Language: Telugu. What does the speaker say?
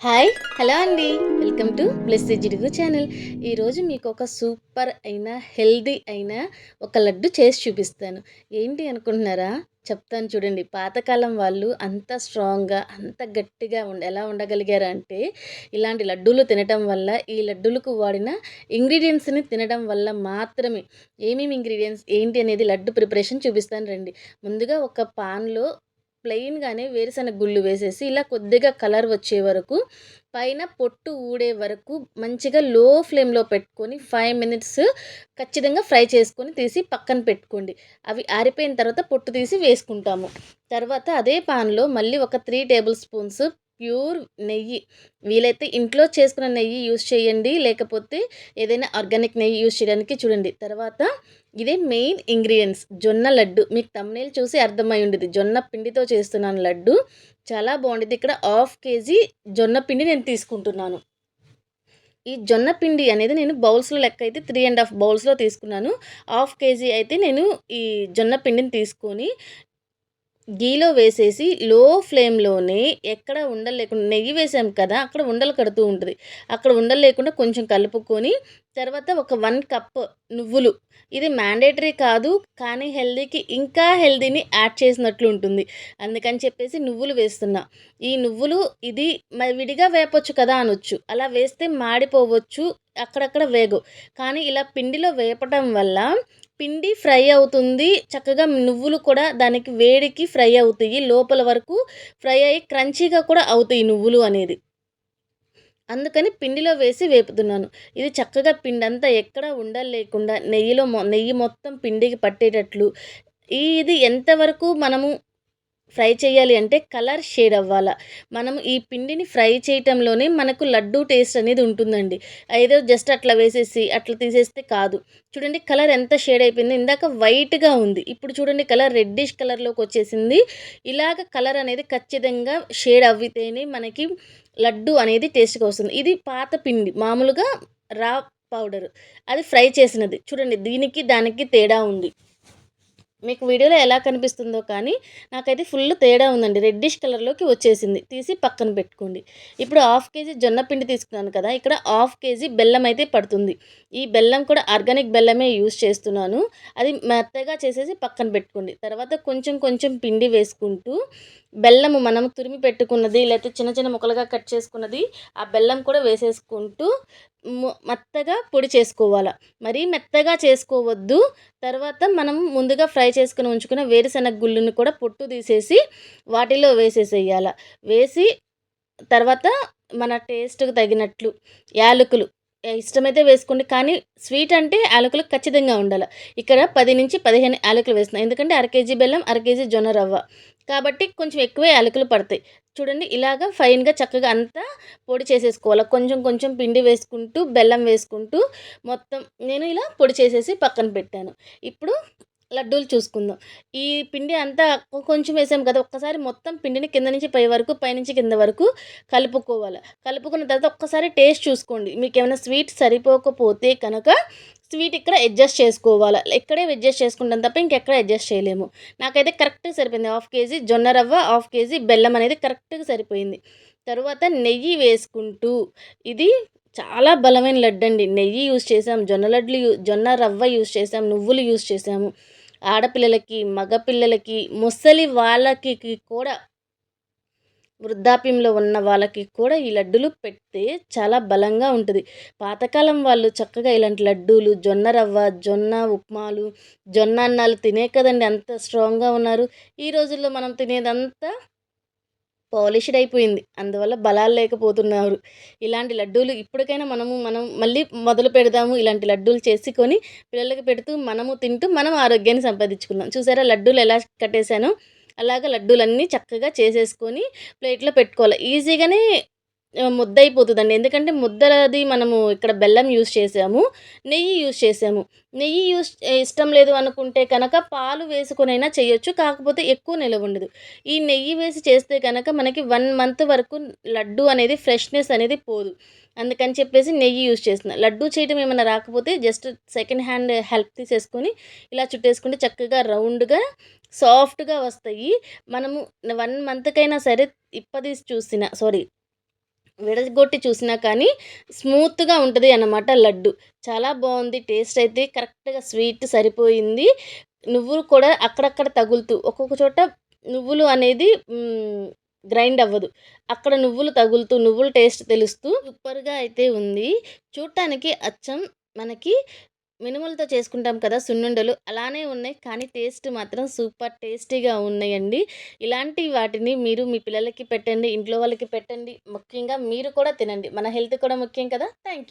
హాయ్ హలో అండి. వెల్కమ్ టు ప్లస్ జిడుగు ఛానల్. ఈరోజు మీకు ఒక సూపర్ అయిన హెల్దీ అయిన ఒక లడ్డు చేసి చూపిస్తాను. ఏంటి అనుకుంటున్నారా? చెప్తాను చూడండి. పాతకాలం వాళ్ళు అంత స్ట్రాంగ్గా అంత గట్టిగా ఉండ ఎలా ఉండగలిగారు అంటే ఇలాంటి లడ్డూలు తినటం వల్ల ఈ లడ్డూలకు వాడిన ఇంగ్రీడియంట్స్ని తినడం వల్ల మాత్రమే ఏమేమి ఇంగ్రీడియంట్స్ ఏంటి అనేది లడ్డు ప్రిపరేషన్ చూపిస్తాను రండి. ముందుగా ఒక పాన్లో ప్లెయిన్గానే వేరుశనగ గుళ్ళు వేసేసి ఇలా కొద్దిగా కలర్ వచ్చే వరకు పైన పొట్టు ఊడే వరకు మంచిగా లో ఫ్లేమ్లో పెట్టుకొని ఫైవ్ మినిట్స్ ఖచ్చితంగా ఫ్రై చేసుకొని తీసి పక్కన పెట్టుకోండి. అవి ఆరిపోయిన తర్వాత పొట్టు తీసి వేసుకుంటాము. తర్వాత అదే పాన్లో మళ్ళీ ఒక త్రీ టేబుల్ స్పూన్స్ ప్యూర్ నెయ్యి. వీలైతే ఇంట్లో చేసుకున్న నెయ్యి యూస్ చేయండి. లేకపోతే ఏదైనా ఆర్గానిక్ నెయ్యి యూస్ చేయడానికి చూడండి. తర్వాత ఇదే మెయిన్ ఇంగ్రీడియంట్స్. జొన్న లడ్డు. మీకు తమ్నేలు చూసి అర్థమై ఉండేది జొన్న పిండితో చేస్తున్నాను లడ్డు. చాలా బాగుండేది ఇక్కడ హాఫ్ కేజీ జొన్న పిండి నేను తీసుకుంటున్నాను. ఈ జొన్న పిండి అనేది నేను బౌల్స్లో లెక్క అయితే త్రీ అండ్ హాఫ్ బౌల్స్లో తీసుకున్నాను. హాఫ్ కేజీ అయితే నేను ఈ జొన్న పిండిని తీసుకొని గీలో వేసేసి లో ఫ్లేమ్లోనే ఎక్కడ ఉండలు లేకుండా నెయ్యి వేసాం కదా అక్కడ ఉండలు కడుతూ ఉంటుంది. అక్కడ ఉండలు లేకుండా కొంచెం కలుపుకొని తర్వాత ఒక వన్ కప్ నువ్వులు. ఇది మ్యాండేటరీ కాదు కానీ హెల్దీకి ఇంకా హెల్దీని యాడ్ చేసినట్లు ఉంటుంది. అందుకని చెప్పేసి నువ్వులు వేస్తున్నా. ఈ నువ్వులు ఇది విడిగా వేపొచ్చు కదా అనొచ్చు. అలా వేస్తే మాడిపోవచ్చు అక్కడక్కడ వేగు. కానీ ఇలా పిండిలో వేపటం వల్ల పిండి ఫ్రై అవుతుంది. చక్కగా నువ్వులు కూడా దానికి వేడికి ఫ్రై అవుతాయి. లోపల వరకు ఫ్రై అయ్యి క్రంచీగా కూడా అవుతాయి నువ్వులు అనేది. అందుకని పిండిలో వేసి వేపుతున్నాను. ఇది చక్కగా పిండి అంతా ఎక్కడ ఉండలేకుండా నెయ్యిలో నెయ్యి మొత్తం పిండికి పట్టేటట్లు. ఇది ఎంతవరకు మనము ఫ్రై చేయాలి అంటే కలర్ షేడ్ అవ్వాలా. మనం ఈ పిండిని ఫ్రై చేయటంలోనే మనకు లడ్డూ టేస్ట్ అనేది ఉంటుందండి. ఏదో జస్ట్ అట్లా వేసేసి అట్లా తీసేస్తే కాదు. చూడండి కలర్ ఎంత షేడ్ అయిపోయింది. ఇందాక వైట్గా ఉంది. ఇప్పుడు చూడండి కలర్ రెడ్డిష్ కలర్లోకి వచ్చేసింది. ఇలాగ కలర్ అనేది ఖచ్చితంగా షేడ్ అవ్వితేనే మనకి లడ్డు అనేది టేస్ట్గా వస్తుంది. ఇది పాత పిండి. మామూలుగా రా పౌడర్. అది ఫ్రై చేసినది. చూడండి దీనికి దానికి తేడా ఉంది. మీకు వీడియోలో ఎలా కనిపిస్తుందో కానీ నాకైతే ఫుల్ తేడా ఉందండి. రెడ్డిష్ కలర్లోకి వచ్చేసింది. తీసి పక్కన పెట్టుకోండి. ఇప్పుడు హాఫ్ కేజీ జొన్న పిండి తీసుకున్నాను కదా ఇక్కడ హాఫ్ కేజీ బెల్లం అయితే పడుతుంది. ఈ బెల్లం కూడా ఆర్గానిక్ బెల్లమే యూస్ చేస్తున్నాను. అది మెత్తగా చేసేసి పక్కన పెట్టుకోండి. తర్వాత కొంచెం కొంచెం పిండి వేసుకుంటూ బెల్లము మనం తురిమి పెట్టుకున్నది లేకపోతే చిన్న చిన్న ముక్కలుగా కట్ చేసుకున్నది ఆ బెల్లం కూడా వేసేసుకుంటూ మెత్తగా పొడి చేసుకోవాలి. మరీ మెత్తగా చేసుకోవద్దు. తర్వాత మనం ముందుగా ఫ్రై చేసుకుని ఉంచుకున్న వేరుశనగ గుళ్ళుని కూడా పొట్టు తీసేసి వాటిలో వేసేసేయాలి. వేసి తర్వాత మన టేస్ట్కి తగినట్లు యాలకులు ఇష్టమైతే వేసుకోండి. కానీ స్వీట్ అంటే యాలకులు ఖచ్చితంగా ఉండాలి. ఇక్కడ పది నుంచి పదిహేను యాలకులు వేస్తున్నాయి. ఎందుకంటే అర కేజీ బెల్లం అర కేజీ జొన్న రవ్వ. కాబట్టి కొంచెం ఎక్కువే యాలకులు పడతాయి. చూడండి ఇలాగ ఫైన్గా చక్కగా అంతా పొడి చేసేసుకోవాలి. కొంచెం కొంచెం పిండి వేసుకుంటూ బెల్లం వేసుకుంటూ మొత్తం నేను ఇలా పొడి చేసేసి పక్కన పెట్టాను. ఇప్పుడు లడ్డూలు చూసుకుందాం. ఈ పిండి అంతా కొంచెం వేసాం కదా ఒక్కసారి మొత్తం పిండిని కింద నుంచి పై వరకు పైనుంచి కింద వరకు కలుపుకోవాలి. కలుపుకున్న తర్వాత ఒక్కసారి టేస్ట్ చూసుకోండి. మీకు ఏమైనా స్వీట్ సరిపోకపోతే కనుక స్వీట్ ఇక్కడ అడ్జస్ట్ చేసుకోవాలి. ఇక్కడే అడ్జస్ట్ చేసుకుంటాం తప్ప ఇంకెక్కడ అడ్జస్ట్ చేయలేము. నాకైతే కరెక్ట్గా సరిపోయింది. హాఫ్ కేజీ జొన్న రవ్వ హాఫ్ కేజీ బెల్లం అనేది కరెక్ట్గా సరిపోయింది. తర్వాత నెయ్యి వేసుకుంటూ ఇది చాలా బలమైన లడ్డు అండి నెయ్యి యూజ్ చేసాం జొన్న లడ్లు జొన్న రవ్వ యూజ్ చేసాం నువ్వులు యూజ్ చేసాము ఆడపిల్లలకి మగపిల్లలకి ముసలి వాళ్ళకి కూడా వృద్ధాప్యంలో ఉన్న వాళ్ళకి కూడా ఈ లడ్డూలు పెడితే చాలా బలంగా ఉంటుంది. పాతకాలం వాళ్ళు చక్కగా ఇలాంటి లడ్డూలు జొన్న రవ్వ జొన్న ఉప్మాలు జొన్న అన్నాలు తినే కదండి అంత స్ట్రాంగ్గా ఉన్నారు. ఈ రోజుల్లో మనం తినేదంతా పాలిష్డ్ అయిపోయింది. అందువల్ల బలాలు లేకపోతున్నారు. ఇలాంటి లడ్డూలు ఇప్పటికైనా మనము మనం మళ్ళీ మొదలు పెడదాము. ఇలాంటి లడ్డూలు చేసుకొని పిల్లలకి పెడుతూ మనము తింటూ మనం ఆరోగ్యాన్ని సంపాదించుకుందాం. చూసారా? లడ్డూలు ఎలా కట్టేశాను? అలాగ లడ్డూలన్నీ చక్కగా చేసేసుకొని ప్లేట్లో పెట్టుకోవాలి. ఈజీగానే ముద్ద అయిపోతుందండి ఎందుకంటే ముద్దది మనము ఇక్కడ బెల్లం యూస్ చేసాము నెయ్యి యూస్ చేసాము. నెయ్యి యూస్ ఇష్టం లేదు అనుకుంటే కనుక పాలు వేసుకునైనా చేయొచ్చు కాకపోతే ఎక్కువ నిలవ ఉండదు. ఈ నెయ్యి వేసి చేస్తే కనుక మనకి వన్ మంత్ వరకు లడ్డు అనేది ఫ్రెష్నెస్ అనేది పోదు. అందుకని చెప్పేసి నెయ్యి యూస్ చేస్తున్నా. లడ్డు చేయడం ఏమైనా రాకపోతే జస్ట్ సెకండ్ హ్యాండ్ హెల్ప్ తీసేసుకొని ఇలా చుట్టేసుకుంటే చక్కగా రౌండ్గా సాఫ్ట్గా వస్తాయి. మనము వన్ మంత్కైనా సరే ఇప్పది చూసిన సారీ విడగొట్టి చూసినా కానీ స్మూత్గా ఉంటుంది అన్నమాట లడ్డు. చాలా బాగుంది టేస్ట్ అయితే కరెక్ట్గా స్వీట్ సరిపోయింది. నువ్వులు కూడా అక్కడక్కడ తగులుతూ ఒక్కొక్క చోట నువ్వులు అనేది గ్రైండ్ అవ్వదు. అక్కడ నువ్వులు తగులుతూ నువ్వుల టేస్ట్ తెలుస్తూ సూపర్గా అయితే ఉంది. చూడటానికి అచ్చం మనకి మినుములతో చేసుకుంటాం కదా సున్నుండలు అలానే ఉన్నాయి. కానీ టేస్ట్ మాత్రం సూపర్ టేస్టీగా ఉన్నాయండి. ఇలాంటి వాటిని మీరు మీ పిల్లలకి పెట్టండి ఇంట్లో వాళ్ళకి పెట్టండి. ముఖ్యంగా మీరు కూడా తినండి. మన హెల్త్ కూడా ముఖ్యం కదా. Thank you